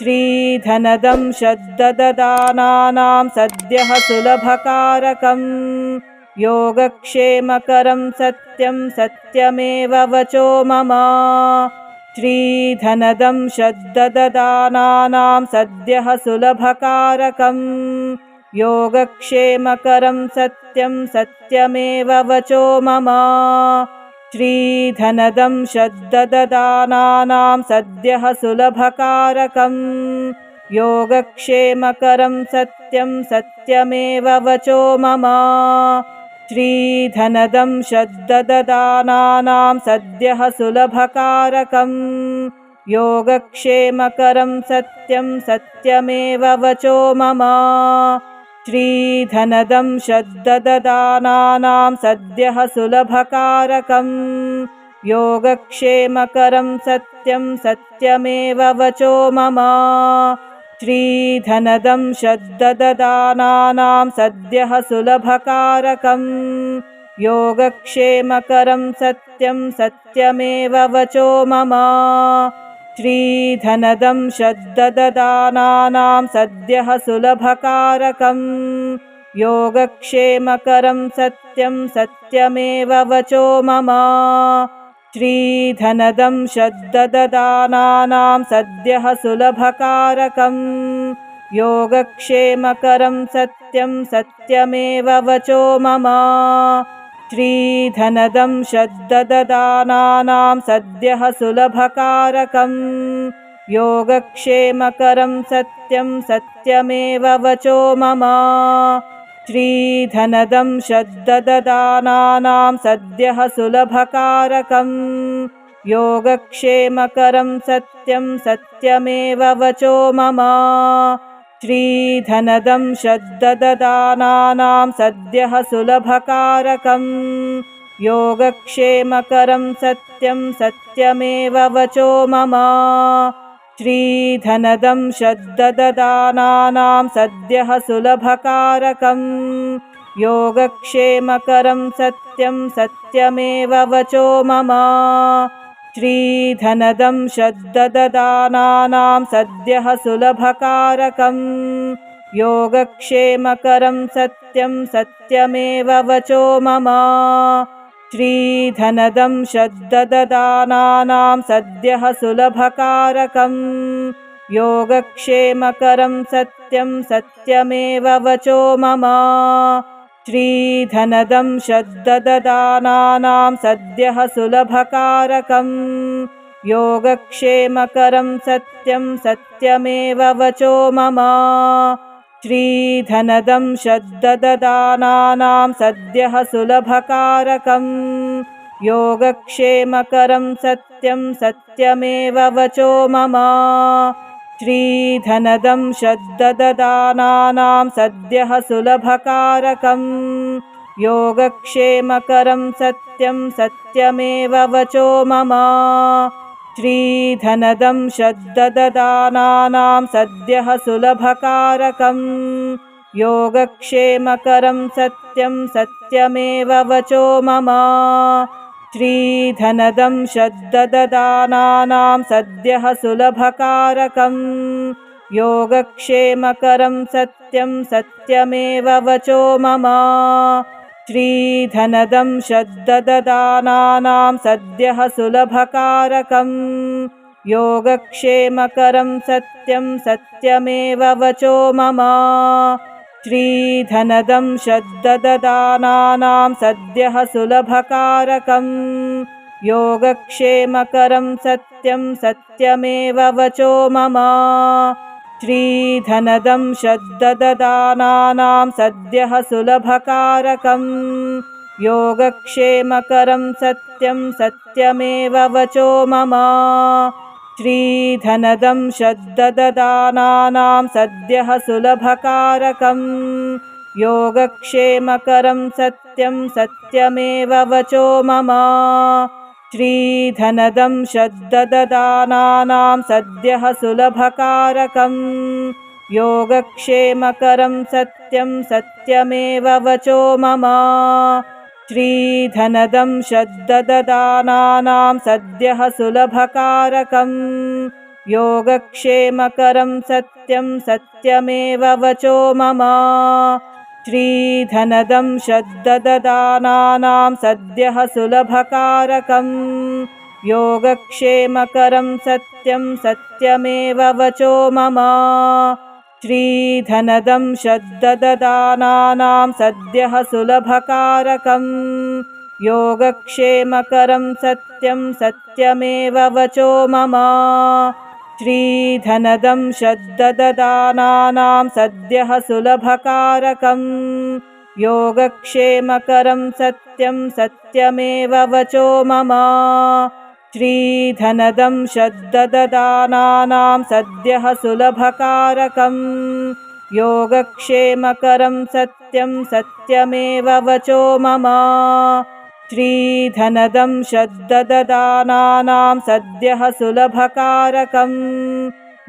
श्रीधनदं शद्ददानानां सद्यः सुलभकारकम् योगक्षेमकरं सत्यं सत्यमेव वचो मम। श्रीधनदं शद्ददानानां सद्यः सुलभकारकम् योगक्षेमकरं सत्यं सत्यमेव वचो मम श्रीधनदं शद्ददानानां सद्यः सुलभकारकम् योगक्षेमकरं सत्यं सत्यमेव वचो मम। श्रीधनदं शद्ददानानां सद्यः सुलभकारकम् योगक्षेमकरं सत्यं सत्यमेव वचो मम श्रीधनदं शद्ददानानां सद्यः सुलभकारकम् योगक्षेमकरं सत्यं सत्यमेव वचो मम। श्रीधनदं शद्ददानानां सद्यः सुलभकारकम् योगक्षेमकरं सत्यं सत्यमेव वचो मम श्रीधनदं शद्ददानानां सद्यः सुलभकारकम् योगक्षेमकरं सत्यं सत्यमेव वचो मम। श्रीधनदं शद्ददानानां सद्यः सुलभकारकम् योगक्षेमकरं सत्यं सत्यमेव वचो मम श्रीधनदं शद्ददानानां सद्यः सुलभकारकम् योगक्षेमकरं सत्यं सत्यमेव वचो मम। श्रीधनदं शद्ददानानां सद्यः सुलभकारकम् योगक्षेमकरं सत्यं सत्यमेव वचो मम श्रीधनदं शद्ददानानां सद्यः सुलभकारकम् योगक्षेमकरं सत्यं सत्यमेव वचो मम। श्रीधनदं शद्ददानानां सद्यः सुलभकारकम् योगक्षेमकरं सत्यं सत्यमेव वचो मम श्रीधनदं शद्ददानानां सद्यः सुलभकारकम् योगक्षेमकरं सत्यं सत्यमेव वचो मम। श्रीधनदं शद्ददानानां सद्यः सुलभकारकम् योगक्षेमकरं सत्यं सत्यमेव वचो मम श्रीधनदं शद्ददानानां सद्यः सुलभकारकम् योगक्षेमकरं सत्यं सत्यमेव वचो मम। श्रीधनदं शद्ददानानां सद्यः सुलभकारकम् योगक्षेमकरं सत्यं सत्यमेव वचो मम श्रीधनदं शद्ददानानां सद्यः सुलभकारकम् योगक्षेमकरं सत्यं सत्यमेव वचो मम। श्रीधनदं शद्ददानानां सद्यः सुलभकारकम् योगक्षेमकरं सत्यं सत्यमेव वचो मम श्रीधनदं शद्ददानानां सद्यः सुलभकारकम् योगक्षेमकरं सत्यं सत्यमेव वचो मम। श्रीधनदं शद्ददानानां सद्यः सुलभकारकम् योगक्षेमकरं सत्यं सत्यमेव वचो मम श्रीधनदं शद्ददानानां सद्यः सुलभकारकम् योगक्षेमकरं सत्यं सत्यमेव वचो मम। श्रीधनदं शद्ददानानां सद्यः सुलभकारकम् योगक्षेमकरं सत्यं सत्यमेव वचो मम श्रीधनदं शद्ददानानां सद्यः सुलभकारकम् योगक्षेमकरं सत्यं सत्यमेव वचो मम। श्रीधनदं शद्ददानानां सद्यः सुलभकारकम् योगक्षेमकरं सत्यं सत्यमेव वचो मम श्रीधनदं शद्ददानानां सद्यः सुलभकारकम् योगक्षेमकरं सत्यं सत्यमेव वचो मम। श्रीधनदं शद्ददानानां सद्यः सुलभकारकम् योगक्षेमकरं सत्यं सत्यमेव वचो मम श्रीधनदं शद्ददानानां सद्यः सुलभकारकम् योगक्षेमकरं सत्यं सत्यमेव वचो मम। श्रीधनदं शद्ददानानां सद्यः सुलभकारकम् योगक्षेमकरं सत्यं सत्यमेव वचो मम श्रीधनदं शद्ददानानां सद्यः सुलभकारकम् योगक्षेमकरं सत्यं सत्यमेव वचो मम। श्रीधनदं शद्ददानानां सद्यः सुलभकारकम्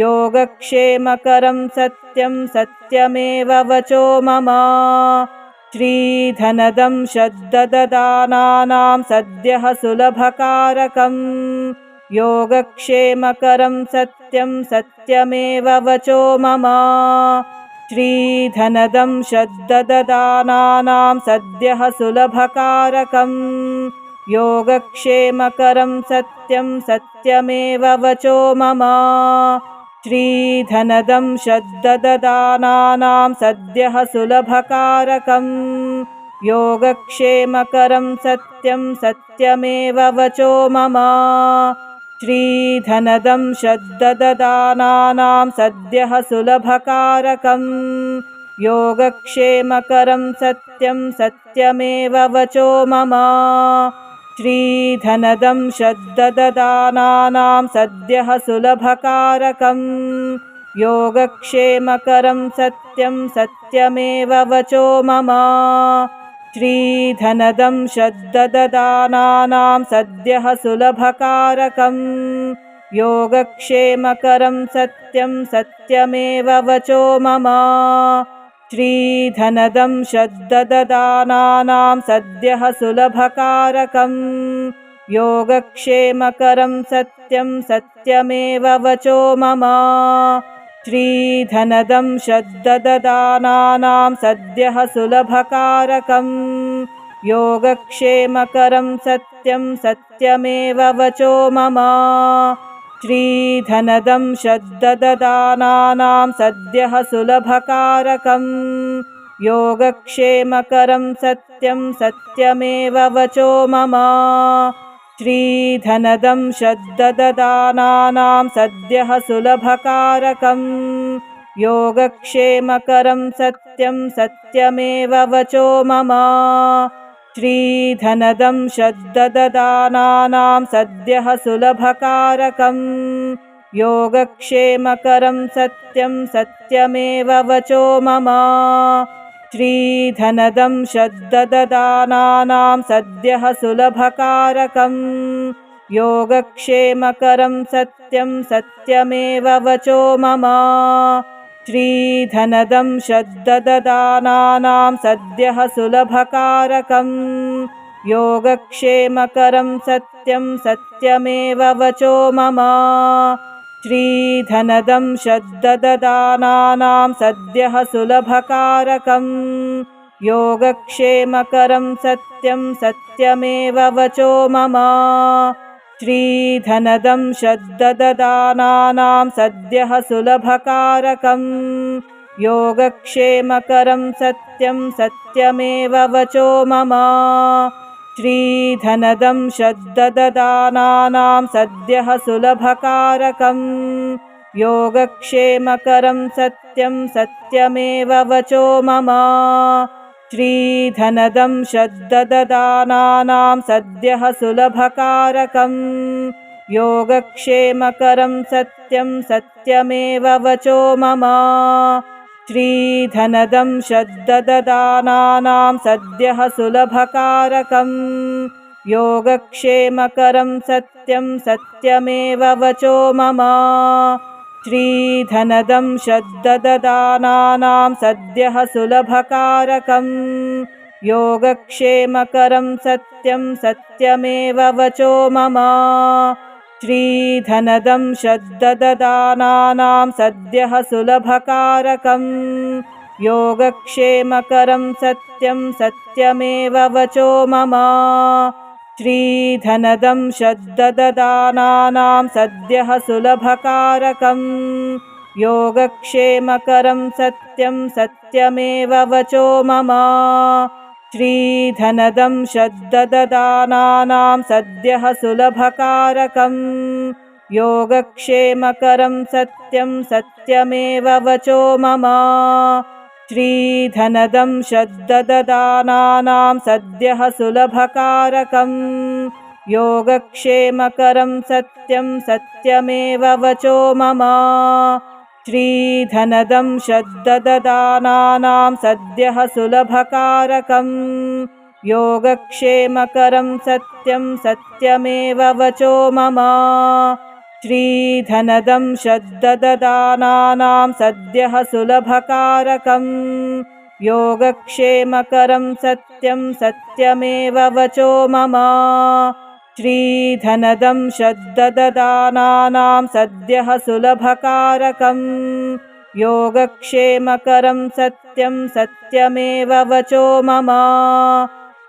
योगक्षेमकरं सत्यं सत्यमेव वचो मम श्रीधनदं शद्ददानानां सद्यः सुलभकारकम् योगक्षेमकरं सत्यं सत्यमेव वचो मम। श्रीधनदं शद्ददानानां सद्यः सुलभकारकम् योगक्षेमकरं सत्यं सत्यमेव वचो मम श्रीधनदं शद्ददानानां सद्यः सुलभकारकम् योगक्षेमकरं सत्यं सत्यमेव वचो मम। श्रीधनदं शद्ददानानां सद्यः सुलभकारकम् योगक्षेमकरं सत्यं सत्यमेव वचो मम श्रीधनदं शद्ददानानां सद्यः सुलभकारकम् योगक्षेमकरं सत्यं सत्यमेव वचो मम। श्रीधनदं शद्ददानानां सद्यः सुलभकारकम् योगक्षेमकरं सत्यं सत्यमेव वचो मम श्रीधनदं शद्ददानानां सद्यः सुलभकारकम् योगक्षेमकरं सत्यं सत्यमेव वचो मम। श्रीधनदं शद्ददानानां सद्यः सुलभकारकम् योगक्षेमकरं सत्यं सत्यमेव वचो मम श्रीधनदं शद्ददानानां सद्यः सुलभकारकम् योगक्षेमकरं सत्यं सत्यमेव वचो मम। श्रीधनदं शद्ददानानां सद्यः सुलभकारकम् योगक्षेमकरं सत्यं सत्यमेव वचो मम श्रीधनदं शद्ददानानां सद्यः सुलभकारकम् योगक्षेमकरं सत्यं सत्यमेव वचो मम। श्रीधनदं शद्ददानानां सद्यः सुलभकारकम् योगक्षेमकरं सत्यं सत्यमेव वचो मम श्रीधनदं शद्ददानानां सद्यः सुलभकारकम् योगक्षेमकरं सत्यं सत्यमेव वचो मम। श्रीधनदं शद्ददानानां सद्यः सुलभकारकम् योगक्षेमकरं सत्यं सत्यमेव वचो मम श्रीधनदं शद्ददानानां सद्यः सुलभकारकम् योगक्षेमकरं सत्यं सत्यमेव वचो मम। श्रीधनदं शद्ददानानां सद्यः सुलभकारकम् योगक्षेमकरं सत्यं सत्यमेव वचो मम श्रीधनदं शद्ददानानां सद्यः सुलभकारकम् योगक्षेमकरं सत्यं सत्यमेव वचो मम। श्रीधनदं शद्ददानानां सद्यः सुलभकारकम् योगक्षेमकरं सत्यं सत्यमेव वचो मम श्रीधनदं शद्ददानानां सद्यः सुलभकारकम् योगक्षेमकरं सत्यं सत्यमेव वचो मम। श्रीधनदं शद्ददानानां सद्यः सुलभकारकम् योगक्षेमकरं सत्यं सत्यमेव वचो मम श्रीधनदं शद्ददानानां सद्यः सुलभकारकम् योगक्षेमकरं सत्यं सत्यमेव वचो मम। श्रीधनदं शद्ददानानां सद्यः सुलभकारकम् योगक्षेमकरं सत्यं सत्यमेव वचो मम श्रीधनदं शद्ददानानां सद्यः सुलभकारकम् योगक्षेमकरं सत्यं सत्यमेव वचो मम। श्रीधनदं शद्ददानानां सद्यः सुलभकारकम् योगक्षेमकरं सत्यं सत्यमेव वचो मम श्रीधनदं शद्ददानानां सद्यः सुलभकारकम् योगक्षेमकरं सत्यं सत्यमेव वचो मम। श्रीधनदं शद्ददानानां सद्यः सुलभकारकम् योगक्षेमकरं सत्यं सत्यमेव वचो मम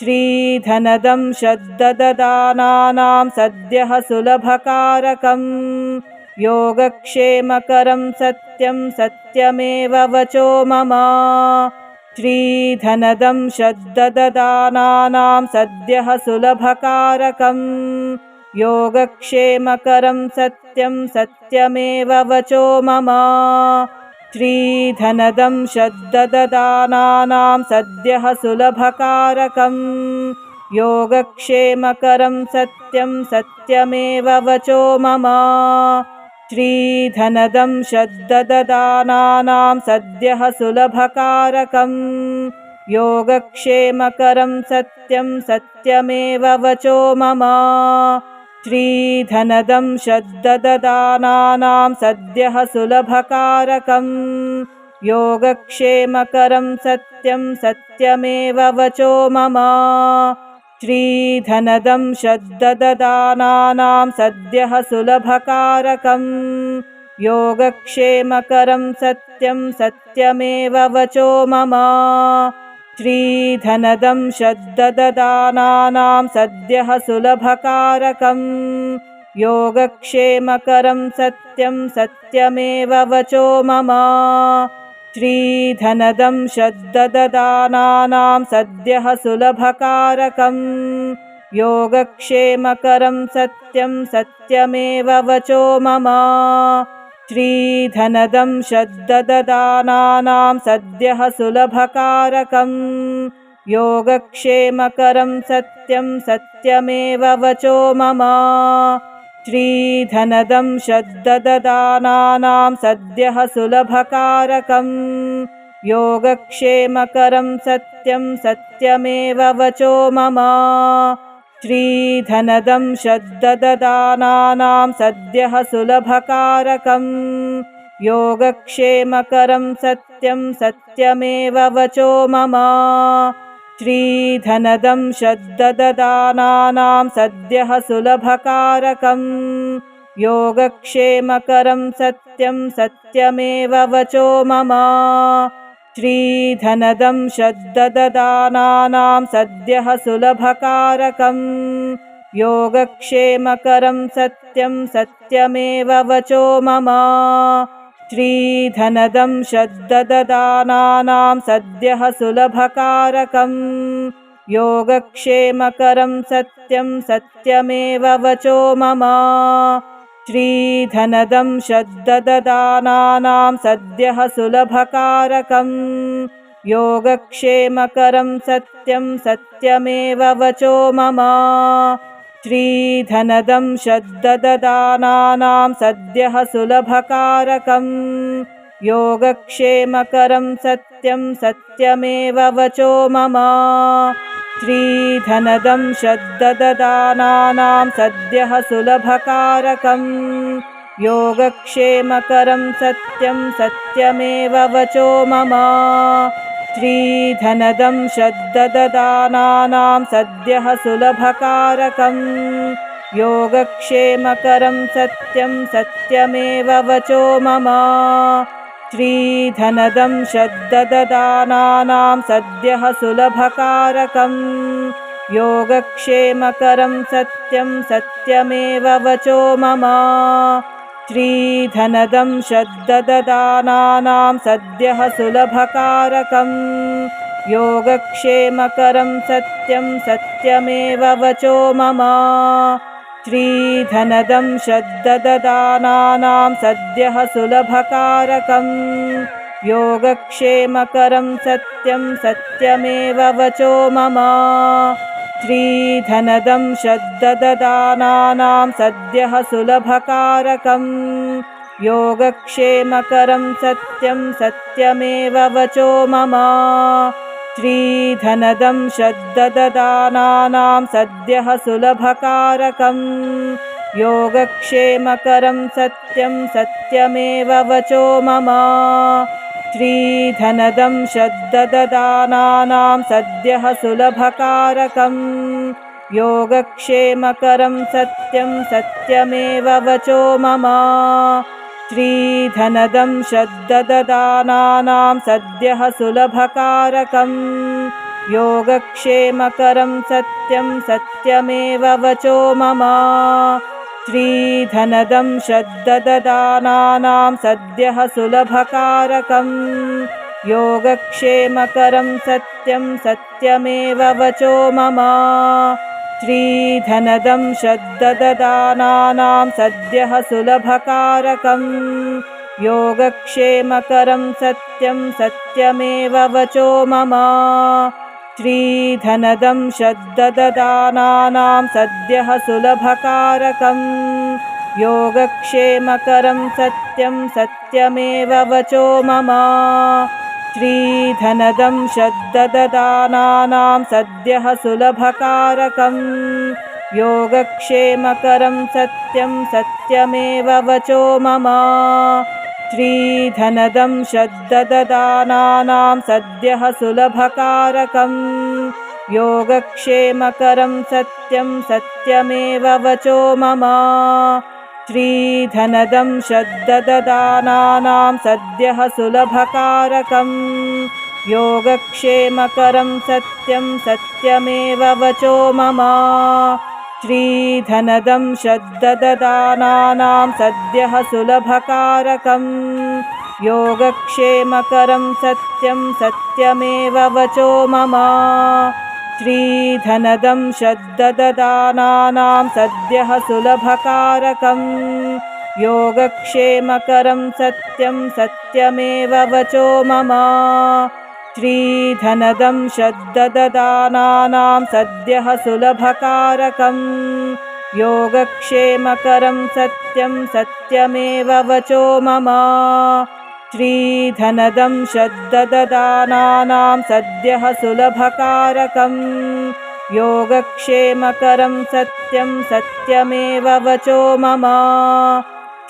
श्रीधनदं शद्ददानानां सद्यः सुलभकारकम् योगक्षेमकरं सत्यं सत्यमेव वचो मम। श्रीधनदं शद्ददानानां सद्यः सुलभकारकम् योगक्षेमकरं सत्यं सत्यमेव वचो मम श्रीधनदं शद्ददानानां सद्यः सुलभकारकम् योगक्षेमकरं सत्यं सत्यमेव वचो मम। श्रीधनदं शद्ददानानां सद्यः सुलभकारकम् योगक्षेमकरं सत्यं सत्यमेव वचो मम श्रीधनदं शद्ददानानां सद्यः सुलभकारकम् योगक्षेमकरं सत्यं सत्यमेव वचो मम। श्रीधनदं शद्ददानानां सद्यः सुलभकारकम् योगक्षेमकरं सत्यं सत्यमेव वचो मम श्रीधनदं शद्ददानानां सद्यः सुलभकारकम् योगक्षेमकरं सत्यं सत्यमेव वचो मम। श्रीधनदं शद्ददानानां सद्यः सुलभकारकम् योगक्षेमकरं सत्यं सत्यमेव वचो मम श्रीधनदं शद्ददानानां सद्यः सुलभकारकम् योगक्षेमकरं सत्यं सत्यमेव वचो मम। श्रीधनदं शद्ददानानां सद्यः सुलभकारकम् योगक्षेमकरं सत्यं सत्यमेव वचो मम श्रीधनदं शद्ददानानां सद्यः सुलभकारकम् योगक्षेमकरं सत्यं सत्यमेव वचो मम। श्रीधनदं शद्ददानानां सद्यः सुलभकारकम् योगक्षेमकरं सत्यं सत्यमेव वचो मम श्रीधनदं शद्ददानानां सद्यः सुलभकारकम् योगक्षेमकरं सत्यं सत्यमेव वचो मम। श्रीधनदं शद्ददानानां सद्यः सुलभकारकम् योगक्षेमकरं सत्यं सत्यमेव वचो मम श्रीधनदं शद्ददानानां सद्यः सुलभकारकम् योगक्षेमकरं सत्यं सत्यमेव वचो मम। श्रीधनदं शद्ददानानां सद्यः सुलभकारकम् योगक्षेमकरं सत्यं सत्यमेव वचो मम श्रीधनदं शद्ददानानां सद्यः सुलभकारकम् योगक्षेमकरं सत्यं सत्यमेव वचो मम। श्रीधनदं शद्ददानानां सद्यः सुलभकारकम् योगक्षेमकरं सत्यं सत्यमेव वचो मम श्रीधनदं शब्दददानानां सद्यः सुलभकारकम् योगक्षेमकरं सत्यं सत्यमेव वचो मम श्रीधनदं शब्दददानानां सद्यः सुलभकारकम् योगक्षेमकरं सत्यं सत्यमेव वचो मम श्रीधनदं शब्दददानानां सद्यः सुलभकारकम् योगक्षेमकरं सत्यं सत्यमेव वचो मम। श्रीधनदं शब्दददानानां सद्यः सुलभकारकम् योगक्षेमकरं सत्यं सत्यमेव वचो मम श्रीधनदं शब्दददानानां सद्यः सुलभकारकम् योगक्षेमकरं सत्यं सत्यमेव वचो मम। श्रीधनदं शब्दददानानां सद्यः सुलभकारकम् योगक्षेमकरं सत्यं सत्यमेव वचो मम श्रीधनदं शब्दददानानां सद्यः सुलभकारकम् योगक्षेमकरं सत्यं सत्यमेव वचो मम। श्रीधनदं शब्दददानानां सद्यः सुलभकारकम् योगक्षेमकरं सत्यं सत्यमेव वचो मम श्रीधनदं शब्दददानानां सद्यः सुलभकारकम् योगक्षेमकरं सत्यं सत्यमेव वचो मम। श्रीधनदं शब्दददानानां सद्यः सुलभकारकम् योगक्षेमकरं सत्यं सत्यमेव वचो मम श्रीधनदं शब्दददानानां सद्यः सुलभकारकम् योगक्षेमकरं सत्यं सत्यमेव वचो मम। श्रीधनदं शब्दददानानां सद्यः सुलभकारकम् योगक्षेमकरं सत्यं सत्यमेव वचो मम श्रीधनदं शब्दददानानां सद्यः सुलभकारकम् योगक्षेमकरं सत्यं सत्यमेव वचो मम। श्रीधनदं शब्दददानानां सद्यः सुलभकारकम् योगक्षेमकरं सत्यं सत्यमेव वचो मम श्रीधनदं शब्दददानानां सद्यः सुलभकारकम् योगक्षेमकरं सत्यं सत्यमेव वचो मम। श्रीधनदं शब्दददानानां सद्यः सुलभकारकम् योगक्षेमकरं सत्यं सत्यमेव वचो मम श्रीधनदं शब्दददानानां सद्यः सुलभकारकम् योगक्षेमकरं सत्यं सत्यमेव वचो मम।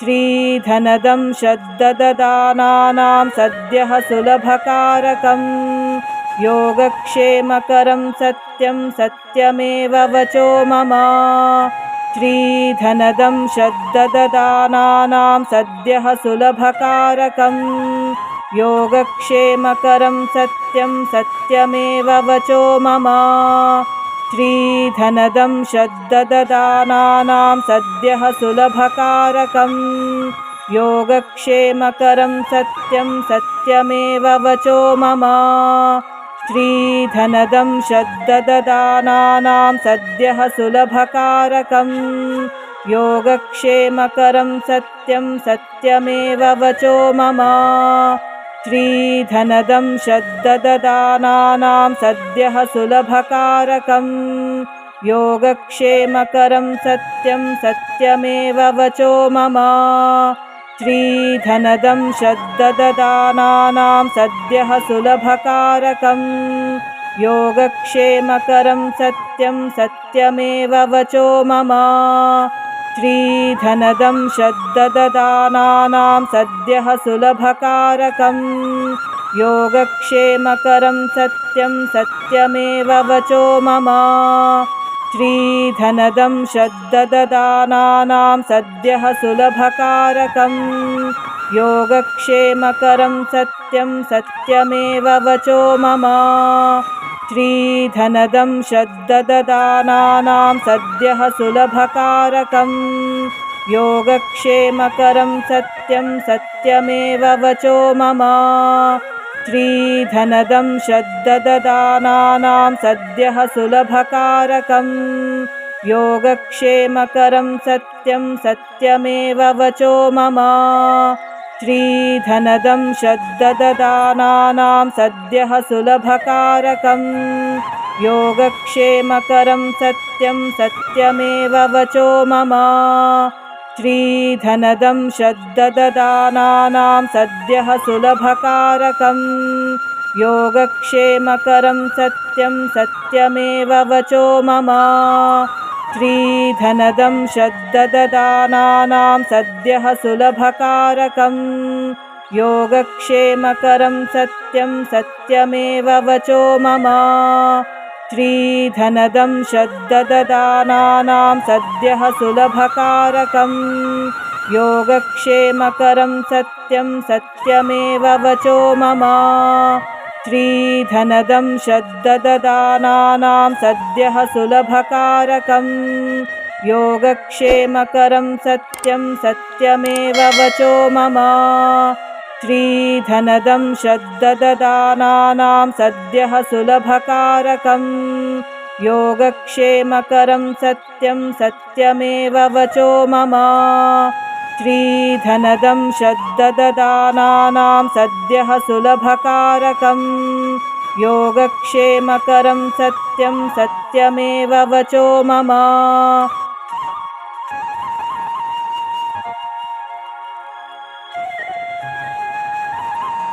श्रीधनदं शब्दददानानां सद्यः सुलभकारकम् योगक्षेमकरं सत्यं सत्यमेव वचो मम श्रीधनदं शब्दददानानां सद्यः सुलभकारकम् योगक्षेमकरं सत्यं सत्यमेव वचो मम। श्रीधनदं शब्दददानानां सद्यः सुलभकारकम् योगक्षेमकरं सत्यं सत्यमेव वचो मम श्रीधनदं शब्दददानानां सद्यः सुलभकारकम् योगक्षेमकरं सत्यं सत्यमेव वचो मम। श्रीधनदं शब्दददानानां सद्यः सुलभकारकम् योगक्षेमकरं सत्यं सत्यमेव वचो मम श्रीधनदं शब्दददानानां सद्यः सुलभकारकम् योगक्षेमकरं सत्यं सत्यमेव वचो मम। श्रीधनदं शब्दददानानां सद्यः सुलभकारकम् योगक्षेमकरं सत्यं सत्यमेव वचो मम श्रीधनदं शद्दददानानां सद्यः सुलभकारकं योगक्षेमकरं सत्यं सत्यमेव वचो मम। श्रीधनदं शद्दददानानां सद्यः सुलभकारकं योगक्षेमकरं सत्यं सत्यमेव वचो मम श्रीधनदं शद्दददानानां सद्यः सुलभकारकं योगक्षेमकरं सत्यं सत्यमेव वचो मम। श्रीधनदं शद्दददानानां सद्यः सुलभकारकं योगक्षेमकरं सत्यं सत्यमेव वचो मम श्रीधनदं शद्दददानानां सद्यः सुलभकारकं योगक्षेमकरं सत्यं सत्यमेव वचो मम। श्रीधनदं शद्दददानानां सद्यः सुलभकारकं योगक्षेमकरं सत्यं सत्यमेव वचो मम श्रीधनदं शद्दददानानां सद्यः सुलभकारकं योगक्षेमकरं सत्यं सत्यमेव वचो मम। श्रीधनदं शद्दददानानां सद्यः सुलभकारकं योगक्षेमकरं सत्यं सत्यमेव वचो मम श्रीधनदं शद्दददानानां सद्यः सुलभकारकं योगक्षेमकरं सत्यं सत्यमेव वचो मम। श्रीधनदं शद्दददानानां सद्यः सुलभकारकं योगक्षेमकरं सत्यं सत्यमेव वचो मम